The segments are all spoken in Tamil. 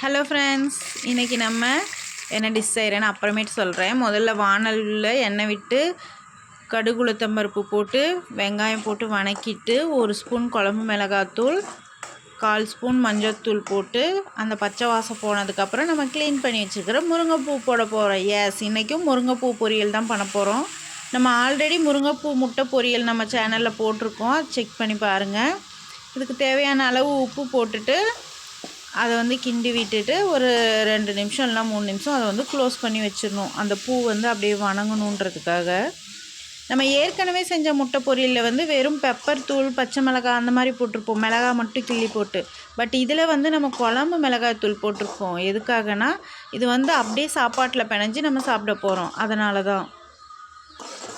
ஹலோ ஃப்ரெண்ட்ஸ் இன்றைக்கி நம்ம என்ன டிஷ் செய்கிறேன்னு அப்புறமேட்டு சொல்கிறேன் முதல்ல வானலில் எண்ணெய் விட்டு கடுகு உளுத்தம்பருப்பு போட்டு வெங்காயம் போட்டு வணக்கிட்டு ஒரு ஸ்பூன் குழம்பு மிளகாத்தூள் கால் ஸ்பூன் மஞ்சத்தூள் போட்டு அந்த பச்சை வாசம் போனதுக்கப்புறம் நம்ம க்ளீன் பண்ணி வச்சுருக்கிற முருங்கைப்பூ போட போகிறோம் எஸ் இன்றைக்கும் முருங்கைப்பூ பொரியல் தான் பண்ண போகிறோம் நம்ம ஆல்ரெடி முருங்கைப்பூ முட்டை பொரியல் நம்ம சேனலில் போட்டிருக்கோம். செக் பண்ணி பாருங்கள் இதுக்கு தேவையான அளவு உப்பு போட்டுட்டு அதை வந்து கிண்டி விட்டுட்டு ஒரு ரெண்டு நிமிஷம் இல்லை மூணு நிமிஷம் அதை வந்து க்ளோஸ் பண்ணி வச்சிடணும். அந்த பூ வந்து அப்படியே வணங்கணுன்றதுக்காக. நம்ம ஏற்கனவே செஞ்ச முட்டை பொரியலில் வந்து வெறும் பெப்பர் தூள் பச்சை மிளகாய் அந்த மாதிரி போட்டிருப்போம். மிளகாய் மட்டும் கிள்ளி போட்டு. பட் இதில் வந்து நம்ம குழம்பு மிளகாய் தூள் போட்டிருப்போம். எதுக்காகனா இது வந்து அப்படியே சாப்பாட்டில் பிணைஞ்சு நம்ம சாப்பிட போகிறோம் அதனால தான்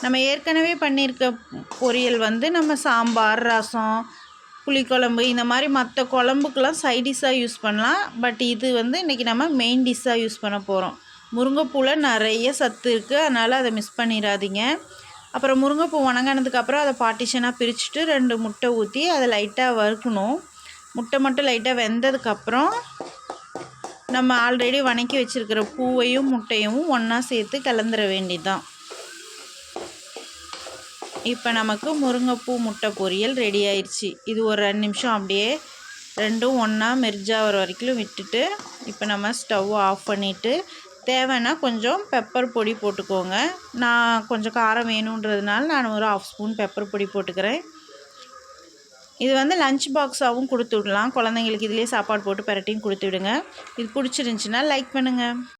நம்ம ஏற்கனவே பண்ணியிருக்க பொரியல் வந்து நம்ம சாம்பார் ரசம் புளிக்குழம்பு இந்த மாதிரி மற்ற குழம்புக்கெலாம் சைடிஷ்ஷாக யூஸ் பண்ணலாம். பட் இது வந்து இன்றைக்கி நம்ம மெயின் டிஷ்ஷாக யூஸ் பண்ண போகிறோம் முருங்கைப்பூவில் நிறைய சத்து இருக்குது அதனால் அதை மிஸ் பண்ணிடாதீங்க. அப்புறம் முருங்கைப்பூ வணங்கினதுக்கப்புறம் அதை பார்ட்டிஷனாக பிரிச்சுட்டு ரெண்டு முட்டை ஊற்றி அதை லைட்டாக வறுக்கணும். முட்டை மட்டும் லைட்டாக வெந்ததுக்கப்புறம் நம்ம ஆல்ரெடி வணக்கி வச்சுருக்கிற பூவையும் முட்டையும் ஒன்றா சேர்த்து கலந்துட வேண்டியது தான் இப்போ நமக்கு முருங்கைப்பூ முட்டை பொரியல் ரெடி ஆயிடுச்சு இது ஒரு ரெண்டு நிமிஷம் அப்படியே ரெண்டும் ஒன்றா மெர்ஜாகிற வரைக்கும் விட்டுட்டு இப்போ நம்ம ஸ்டவ் ஆஃப் பண்ணிவிட்டு தேவைன்னா கொஞ்சம் பெப்பர் பொடி போட்டுக்கோங்க. நான் கொஞ்சம் காரம் வேணுன்றதுனால நான் ஒரு ஆஃப் ஸ்பூன் பெப்பர் பொடி போட்டுக்கிறேன். இது வந்து லஞ்ச் பாக்ஸாகவும் கொடுத்து விடலாம். குழந்தைங்களுக்கு இதிலே சாப்பாடு போட்டு பரட்டியும் கொடுத்து விடுங்க. இது பிடிச்சிருந்துச்சின்னா லைக் பண்ணுங்கள்